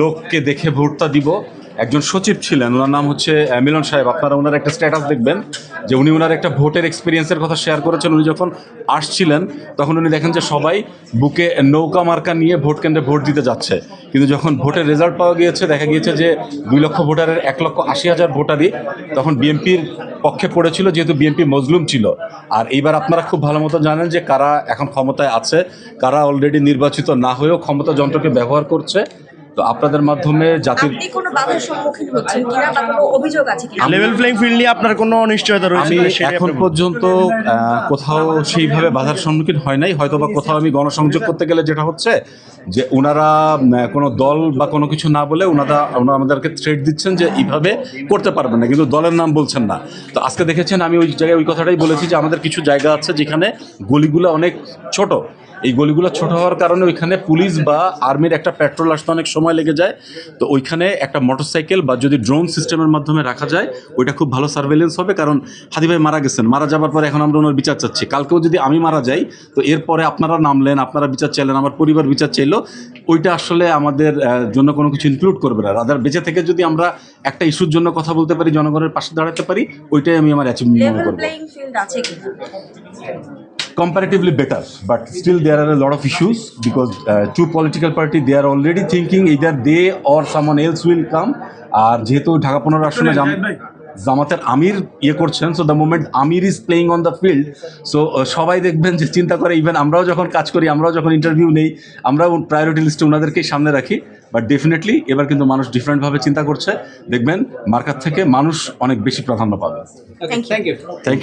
লোককে দেখে ভোটটা দিব। একজন সচিব ছিলেন, ওনার নাম হচ্ছে মিলন সাহেব। আপনারা ওনার একটা স্ট্যাটাস দেখবেন, যে উনি ওনার একটা ভোটের এক্সপিরিয়েন্সের কথা শেয়ার করেছেন। উনি যখন আসছিলেন, তখন উনি দেখেন যে সবাই বুকে নৌকা মার্কা নিয়ে ভোট কেন্দ্রে ভোট দিতে যাচ্ছে। কিন্তু যখন ভোটের রেজাল্ট পাওয়া গিয়েছে, দেখা গিয়েছে যে দুই লক্ষ ভোটারের এক লক্ষ আশি হাজার ভোটারই তখন বিএনপির পক্ষে পড়েছিল, যেহেতু বিএনপি মজলুম ছিল। আর এইবার আপনারা খুব ভালো মতো জানেন যে কারা এখন ক্ষমতায় আছে, কারা অলরেডি নির্বাচিত না হয়েও ক্ষমতা যন্ত্রকে ব্যবহার করছে। তো আপনাদের মাধ্যমে জাতির আপনি কোনো বাধার সম্মুখীন হচ্ছেন কিনা বা কোনো অভিযোগ আছে কিনা? লেভেল প্লেইং ফিল্ড নিয়ে আপনার কোনো অনিশ্চয়তা রয়েছে আমি কিনা সেটা এখন আপনি বলুন। পর্যন্ত আহ, কোথাও সেইভাবে বাধার সম্মুখীন হয় নাই। হয়তো বা কোথাও আমি গণসংযোগ করতে গেলে যেটা হচ্ছে যে ওনারা উম, কোনো দল বা কোনো কিছু না বলে ওনারা ওনারা আমাদেরকে থ্রেট দিচ্ছেন যে এইভাবে করতে পারবেন না। কিন্তু দলের নাম বলছেন না। তো আজকে দেখেছেন আমি ওই জায়গায় ওই কথাটাই বলেছি যে আমাদের কিছু জায়গা আছে যেখানে গলিগুলো অনেক ছোট। এই গলিগুলো ছোট হওয়ার কারণে ওইখানে পুলিশ বা আর্মির একটা পেট্রোল আসতে অনেক সময় লেগে যায়। তো ওইখানে একটা মোটরসাইকেল বা যদি ড্রোন সিস্টেমের মাধ্যমে রাখা যায় ওইটা খুব ভালো সার্ভেলেন্স হবে। কারণ হাদি ভাই মারা গেছেন মারা যাবার পরে এখন আমরা ওনার বিচার চাচ্ছি। কালকেও যদি আমি মারা যাই তো এরপরে আপনারা নামলেন আপনারা বিচার চাইলেন আমার পরিবার বিচার চাইলো ওইটা আসলে আমাদের জন্য কোনো কিছু ইনক্লুড করবে না। রাদার বেঁচে থেকে যদি আমরা একটা ইস্যুর জন্য কথা বলতে পারি জনগণের পাশে দাঁড়াতে পারি ওইটাই আমি আমার অ্যাচিভমেন্ট মনে করব। Comparatively better but still there are a lot of issues because uh, two political party they are already thinking either they or someone else will come. আর যেহেতু ঢাকা পনেরো আসনে জাম- জামাতের আমির ইয়ে করছেন so the moment Aamir is playing on the field so সবাই দেখবেন যে চিন্তা করে ইভেন আমরাও যখন কাজ করি আমরাও যখন ইন্টারভিউ নেই আমরাও প্রায়োরিটি লিস্টে ওনাদেরকেই সামনে রাখি। বাট ডেফিনেটলি এবার কিন্তু মানুষ ডিফারেন্টভাবে চিন্তা করছে। দেখবেন মার্কার থেকে মানুষ অনেক বেশি প্রাধান্য পাবে। Thank you thank